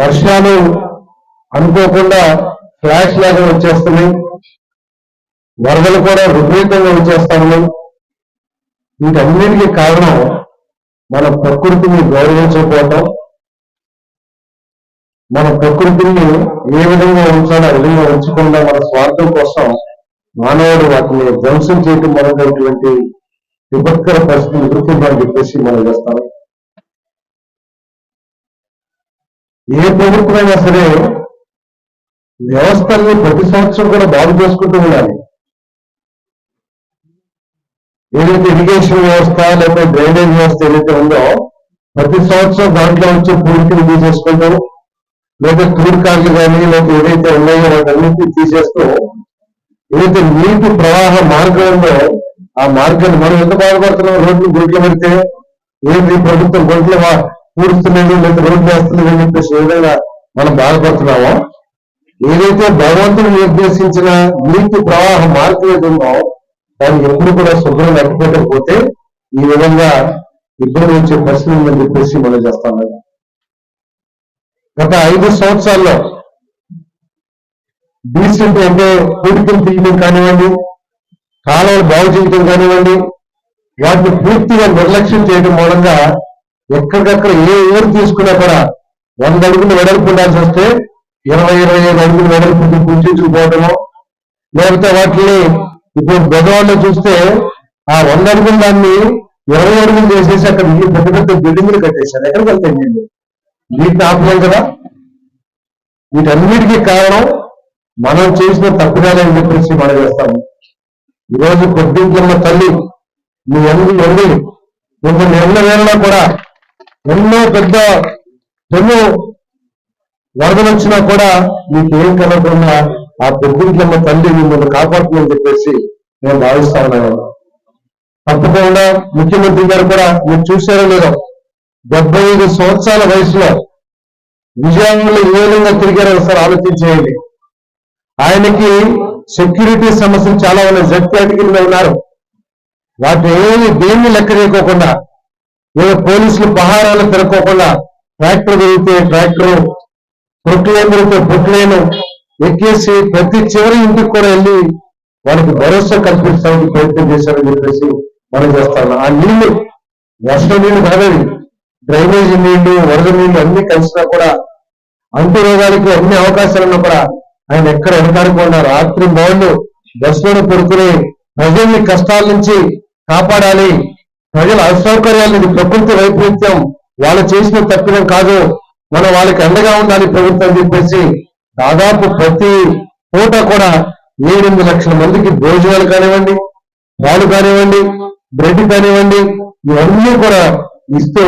వర్షాలు అనుకోకుండా ఫ్లాష్ లాగా వచ్చేస్తున్నాయి. వరదలు కూడా విపరీతంగా వచ్చేస్తా ఉన్నాయి. వీటన్నిటికీ కారణం మన ప్రకృతిని గౌరవించకపోవటం. మన ప్రకృతిని ఏ విధంగా ఉంచాలో ఆ విధంగా ఉంచకుండా మన స్వార్థం కోసం మానవుడు వాటిని ధ్వంసం చేయటం మొదలైనటువంటి విపత్కర పరిస్థితిని ఎదుర్కొంటామని చెప్పేసి మనం చేస్తాం. ఏ ప్రభుత్వమైనా సరే వ్యవస్థల్ని ప్రతి సంవత్సరం కూడా బాగు చేసుకుంటూ ఉండాలి. ఏదైతే ఇరిగేషన్ వ్యవస్థ లేకపోతే డ్రైనేజ్ వ్యవస్థ ఏదైతే ఉందో ప్రతి సంవత్సరం దాంట్లో వచ్చే పూర్తిని తీసేసుకుంటాం లేదా తూర్కాలు కానీ లేకపోతే ఏదైతే ఉన్నాయో వాటన్నిటిని తీసేస్తూ ఏదైతే నీటి ప్రవాహ మార్గం ఉందో ఆ మార్గాన్ని మనం ఎంత బాధపడుతున్నాం రోడ్లు గుడ్లు పెడితే ఏంటి ప్రభుత్వం గుడ్లు పూడుస్తున్నాడు లేదా రోడ్లు వేస్తున్నాడు అని చెప్పేసి విధంగా మనం బాధపడుతున్నామో? ఏదైతే భగవంతుడు నిర్దేశించిన నీటి ప్రవాహ మార్గం ఏది దాన్ని ఎప్పుడు కూడా శుభ్రం లేకపోతే ఈ విధంగా ఇబ్బంది వచ్చే పరిస్థితి ఉందని చెప్పేసి మనం చేస్తాం గత ఐదు సంవత్సరాల్లో డీసెంట్ అంటే పూడికలు తీయడం కానివ్వండి కాలువలు బాగు చేయడం కానివ్వండి వాటిని పూర్తిగా నిర్లక్ష్యం చేయడం మూలంగా ఎక్కడికక్కడ ఏ ఊరు తీసుకున్నా కూడా వంద అడుగులు వెడల్పు ఉండాల్సి వస్తే ఇరవై ఇరవై ఐదు అడుగులు వెడల్పు గుర్తించుకుపోవడము లేకపోతే వాటిని ఇప్పుడు గొడవల్లో చూస్తే ఆ వంద అడుగులు దాన్ని ఇరవై అడుగులు చేసేసి అక్కడ ఇల్లు పెద్ద పెద్ద బిల్డింగ్లు కట్టేశారు. ఎక్కడికి వెళ్తాయి నేను వీటిని ఆపలేం కదా? వీటన్నిటికీ కారణం మనం చేసిన తప్పుదాలే చెప్పేసి మనం చేస్తాము. ఈరోజు కొద్దింట్లమ్మ తల్లి మీ ఎందు ఎండి మిమ్మల్ని ఎన్న వేళలో కూడా ఎన్నో పెద్ద ఎన్నో వరదలు వచ్చినా కూడా మీకు ఏం కలగకుండా ఆ పెద్దమ్మ తల్లి మిమ్మల్ని కాపాడుతుందని చెప్పేసి నేను భావిస్తా ఉన్నాను. తప్పకుండా ముఖ్యమంత్రి గారు కూడా మీరు చూశారో లేదో డెబ్బై ఐదు సంవత్సరాల వయసులో విజయంలో ఏ విధంగా తిరిగారో ఒకసారి ఆలోచించేయండి. ఆయనకి సెక్యూరిటీ సమస్యలు చాలా ఉన్నాయి. జడ్ కేటగిరీలో ఉన్నారు. వాటి ఏమి దేన్ని లెక్క చేయకోకుండా ఏ పోలీసులు పహారాలు తిరగకుండా ట్రాక్టర్ తిరిగితే ట్రాక్టర్ పొట్లేను తిరిగితే పొట్లేను ఎక్కేసి ప్రతి చివరి ఇంటికి కూడా వెళ్ళి వాళ్ళకి భరోసా కల్పించడానికి ప్రయత్నం చేశారని చెప్పేసి మనం చేస్తాను ఆ నీళ్ళు వర్షం నీళ్ళు కాదని డ్రైనేజీ నీళ్ళు వరద నీళ్ళు అన్ని కలిసినా కూడా అంటు అన్ని అవకాశాలున్నా కూడా ఆయన ఎక్కడ వెనకాడకుండా రాత్రి బౌళ్ళు బస్సులను పడుకుని ప్రజల్ని కష్టాల నుంచి కాపాడాలి. ప్రజల అసౌకర్యాలు ఇది ప్రకృతి వైపరీత్యం. వాళ్ళు చేసిన తప్పిదం కాదు. మనం వాళ్ళకి అండగా ఉండాలి ప్రభుత్వం అని చెప్పేసి దాదాపు ప్రతి పూట కూడా ఏడెనిమిది లక్షల మందికి భోజనాలు కానివ్వండి పాలు కానివ్వండి బ్రెడ్ కానివ్వండి ఇవన్నీ కూడా ఇస్తూ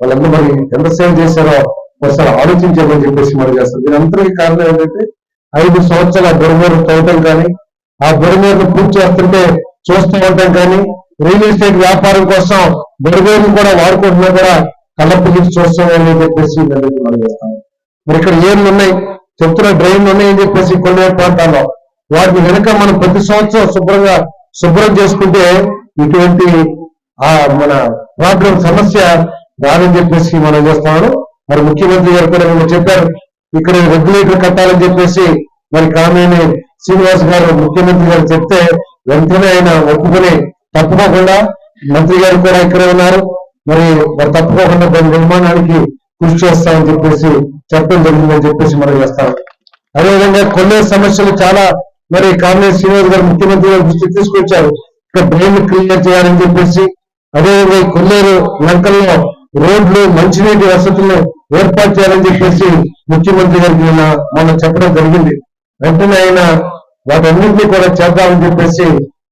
వాళ్ళందరూ మరి ఎంత సేవ చేశారో ఒకసారి ఆలోచించామని చెప్పేసి మనం చేస్తాం. దీని అంతరికి కారణం ఏంటంటే ఐదు సంవత్సరాల బురమూరు తవ్వటం కానీ ఆ బురమూరును పూర్తి చేస్తుంటే చూస్తూ ఉండటం కానీ రియల్ ఎస్టేట్ వ్యాపారం కోసం బురమూరును కూడా వాడుకుంటున్నా కూడా కళ్ళపిల్లికి చూస్తామని చెప్పేసి మనం మరి ఇక్కడ ఏర్లు ఉన్నాయి? చెప్తున్న డ్రైన్లు ఉన్నాయని చెప్పేసి కొన్ని ప్రాంతాల్లో. వాటిని వెనుక మనం ప్రతి సంవత్సరం శుభ్రంగా శుభ్రం చేసుకుంటే ఇటువంటి ఆ మన ప్రాబ్లం సమస్య రాదని చెప్పేసి మనం చేస్తాము మరి ముఖ్యమంత్రి గారు కూడా నిన్న చెప్పారు ఇక్కడ రెగ్యులేటర్ కట్టాలని చెప్పేసి. మరి కామేని శ్రీనివాస్ గారు ముఖ్యమంత్రి గారు చెప్తే వెంటనే ఆయన ఒప్పుకొని తప్పుకోకుండా మంత్రి గారు కూడా ఇక్కడే ఉన్నారు. మరి మరి తప్పుకోకుండా దాని నిర్మాణానికి కృషి చేస్తామని చెప్పేసి చెప్పడం జరిగిందని చెప్పేసి మనం చేస్తాం. అదేవిధంగా కొన్ని సమస్యలు చాలా మరి కాంగ్రెస్ శ్రీనివాస్ గారు ముఖ్యమంత్రి గారు దృష్టికి తీసుకొచ్చారు. ఇక్కడ బ్రెయిన్ క్లియర్ చేయాలని చెప్పేసి అదేవిధంగా కొల్లేరు లంకల్లో రోడ్లు మంచినీటి వసతులు ఏర్పాటు చేయాలని చెప్పేసి ముఖ్యమంత్రి గారికి నిన్న మనం చెప్పడం జరిగింది. వెంటనే ఆయన వాటన్నింటినీ కూడా చేద్దామని చెప్పేసి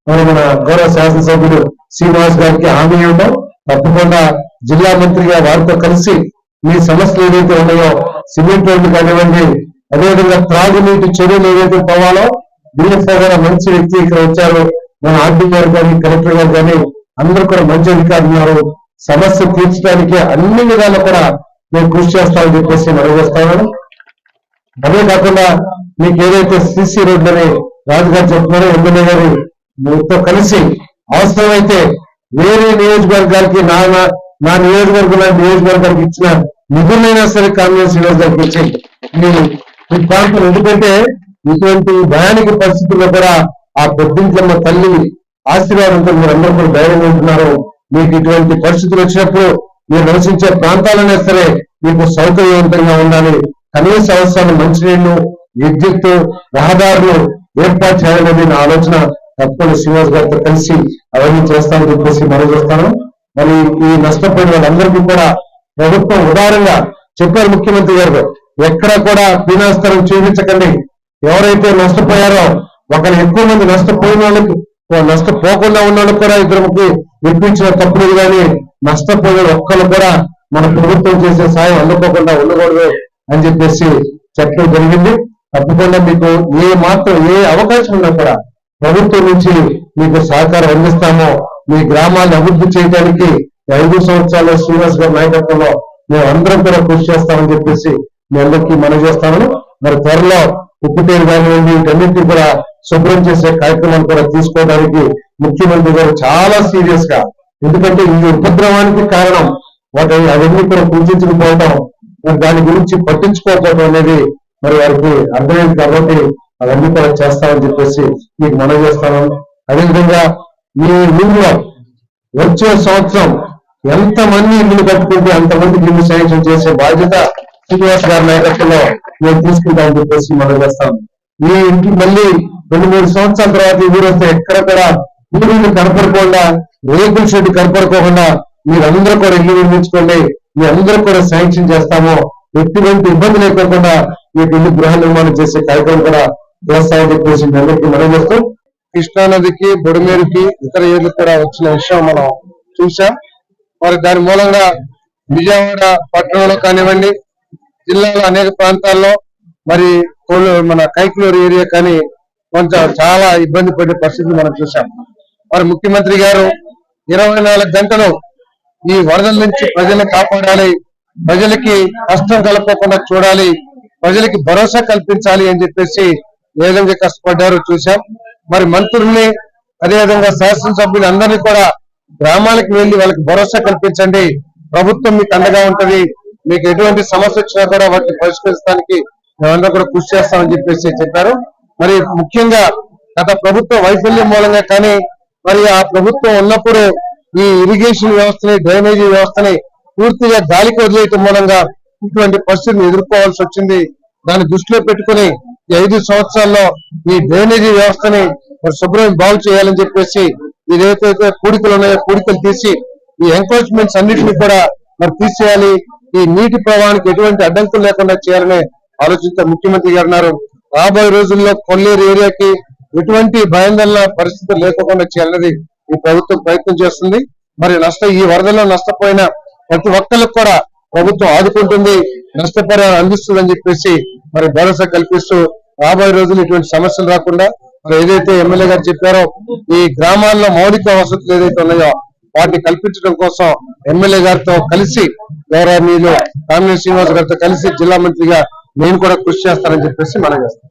మరి మన గౌరవ శాసనసభ్యుడు శ్రీనివాస్ గారికి హామీ ఇవ్వడం తప్పకుండా జిల్లా మంత్రిగా వారితో కలిసి మీ సమస్యలు ఏదైతే ఉన్నాయో సిమెంట్ రోడ్లు కానివ్వండి అదేవిధంగా త్రాగునీటి చర్యలు ఏదైతే పోవాలో డిఎఫ్ఓ గారు మంచి వ్యక్తి ఇక్కడ వచ్చారు. మన ఆర్డీ గారు కానీ కలెక్టర్ గారు కానీ అందరూ కూడా మంచి అధికారులు ఉన్నారు. సమస్య తీర్చడానికి అన్ని విధాలు కూడా నేను కృషి చేస్తామని చెప్పేసి మనం చేస్తాను అదే కాకుండా మీకు ఏదైతే సిసి రోడ్లని రాజుగారు చెప్తున్నారో ఎమ్మెల్యే గారు మీతో కలిసి అవసరమైతే వేరే నియోజకవర్గాలకి నా నా- నా నియోజకవర్గం నియోజకవర్గానికి ఇచ్చిన నిధులైనా సరే కాంగ్రెస్ శ్రీనివాస్ ఇచ్చి మీరు ఈ ప్రాంతం ఎందుకంటే ఇటువంటి భయానిక పరిస్థితుల్లో కూడా ఆ పొద్దుంట్లమ్మ తల్లి ఆశీర్వాదంతో మీరు అందరూ కూడా ధైర్యంగా ఉంటున్నారు. మీకు ఇటువంటి పరిస్థితులు వచ్చినప్పుడు మీరు నివసించే ప్రాంతాలనే సరే మీకు సౌకర్యవంతంగా ఉండాలి. కనీస అవసరాలు మంచినీళ్ళు విద్యుత్ రహదారులు ఏర్పాటు చేయాలనేది నా ఆలోచన. తప్పకుండా శ్రీనివాస్ గారితో కలిసి అవన్నీ చేస్తామని చెప్పేసి మనం చేస్తాను. మరి ఈ నష్టపోయిన వాళ్ళందరికీ కూడా ప్రభుత్వం ఉదారంగా చెప్పారు ముఖ్యమంత్రి గారు ఎక్కడ కూడా పీనాస్తరం చూపించకండి ఎవరైతే నష్టపోయారో ఒకరు ఎక్కువ మంది నష్టపోయిన వాళ్ళకి నష్టపోకుండా ఉన్న వాళ్ళకి కూడా ఇద్దరికి ఇప్పించిన తప్పులు కానీ నష్టపోయిన ఒక్కరు కూడా మన ప్రభుత్వం చేసే సాయం అందుకోకుండా ఉండకూడదు అని చెప్పేసి చెప్పడం జరిగింది. తప్పకుండా మీకు ఏ మాత్రం ఏ అవకాశం ఉన్నా కూడా ప్రభుత్వం నుంచి మీకు సహకారం అందిస్తామో మీ గ్రామాన్ని అభివృద్ధి చేయడానికి ఐదు సంవత్సరాల శ్రీనివాస్ గారి నాయకత్వంలో మేము అందరం కూడా కృషి చేస్తామని చెప్పేసి మీ అందరికీ మనం చేస్తామని మరి త్వరలో ఉప్పుటేరు కానివ్వండి వీటన్నిటిని కూడా శుభ్రం చేసే కార్యక్రమాలు కూడా తీసుకోవడానికి ముఖ్యమంత్రి గారు చాలా సీరియస్గా. ఎందుకంటే ఈ ఉపద్రవానికి కారణం వాటి అవన్నీ కూడా పూజించకపోవడం మరి దాని గురించి పట్టించుకోకపోవడం అనేది మరి వారికి అర్థమైంది కాబట్టి అవన్నీ కూడా చేస్తామని చెప్పేసి మీకు మనం చేస్తాను అదేవిధంగా మీ ఊళ్ళో వచ్చే సంవత్సరం ఎంత మంది ఇల్లు కట్టుకుంటే అంతమందికి ఇల్లు శాంక్షన్ చేసే బాధ్యత శ్రీనివాస్ గారి నాయకత్వంలో మేము తీసుకుంటామని చెప్పేసి మనం చేస్తాం ఈ ఇంటికి మళ్ళీ రెండు మూడు సంవత్సరాల తర్వాత ఈ ఊరు వస్తే ఎక్కడ ఊరిని కనపడకుండా రేకుల షెడ్ కనపడుకోకుండా మీరందరూ కూడా ఇల్లు నిర్మించుకోండి మీ అందరూ కూడా శాంక్షన్ చేస్తాము. ఎటువంటి ఇబ్బంది లేకుండా మీకు ఇల్లు గృహ నిర్మాణం చేసే కార్యక్రమం కూడా చేస్తామని చెప్పేసి మీ అందరికీ మనం చేస్తూ కృష్ణానదికి బొడిమేరుకి ఇతర ఏర్లు కూడా వచ్చిన విషయం మనం చూసాం మరి దాని మూలంగా విజయవాడ పట్టణంలో కానివ్వండి జిల్లాలో అనేక ప్రాంతాల్లో మరి మన కైకులూరు ఏరియా కానీ కొంచెం చాలా ఇబ్బంది పడే పరిస్థితిని మనం చూసాం మరి ముఖ్యమంత్రి గారు ఇరవై నాలుగు గంటలు ఈ వరదల నుంచి ప్రజలను కాపాడాలి ప్రజలకి కష్టం కలపకుండా చూడాలి ప్రజలకి భరోసా కల్పించాలి అని చెప్పేసి ఏ విధంగా కష్టపడ్డారో చూసాం మరి మంత్రుల్ని అదేవిధంగా శాసనసభ్యులు అందరినీ కూడా గ్రామాలకు వెళ్ళి వాళ్ళకి భరోసా కల్పించండి. ప్రభుత్వం మీకు అండగా ఉంటది. మీకు ఎటువంటి సమస్య వచ్చినా కూడా వాటిని పరిష్కరించడానికి మేమందరం కూడా కృషి చేస్తామని చెప్పేసి చెప్పారు. మరి ముఖ్యంగా గత ప్రభుత్వ వైఫల్యం మూలంగా కానీ మరి ఆ ప్రభుత్వం ఉన్నప్పుడు ఈ ఇరిగేషన్ వ్యవస్థని డ్రైనేజీ వ్యవస్థని పూర్తిగా గాలికి వదిలేయటం మూలంగా ఇటువంటి పరిస్థితిని ఎదుర్కోవాల్సి వచ్చింది. దాన్ని దృష్టిలో పెట్టుకుని ఐదు సంవత్సరాల్లో ఈ డ్రైనేజీ వ్యవస్థని మరి శుభ్రం బాగు చేయాలని చెప్పేసి ఏదైతే కూడికలు ఉన్నాయో కూడికలు తీసి ఈ ఎంక్రోచ్మెంట్స్ అన్నిటిని కూడా మరి తీసేయాలి. ఈ నీటి ప్రవాహానికి ఎటువంటి అడ్డంకులు లేకుండా చేయాలని ఆలోచనతో ముఖ్యమంత్రి గారు అన్నారు రాబోయే రోజుల్లో కొల్లేరు ఏరియాకి ఎటువంటి భయాందోళన పరిస్థితులు లేకుండా చేయాలనేది ఈ ప్రభుత్వం ప్రయత్నం చేస్తుంది. మరి నష్ట ఈ వరదల్లో నష్టపోయిన ప్రతి ఒక్కరికి కూడా ప్రభుత్వం ఆదుకుంటుంది నష్టపరిహారం అందిస్తుందని చెప్పేసి మరి భరోసా కల్పిస్తూ రాబోయే రోజులు ఇటువంటి సమస్యలు రాకుండా మరి ఏదైతే ఎమ్మెల్యే గారు చెప్పారో ఈ గ్రామాల్లో మౌలిక వసతులు ఏదైతే ఉన్నాయో వాటిని కల్పించడం కోసం ఎమ్మెల్యే గారితో కలిసి గౌరవనీయులు కామినేని శ్రీనివాస్ గారితో కలిసి జిల్లా మంత్రిగా నేను కూడా కృషి చేస్తానని చెప్పేసి మనం చేస్తాం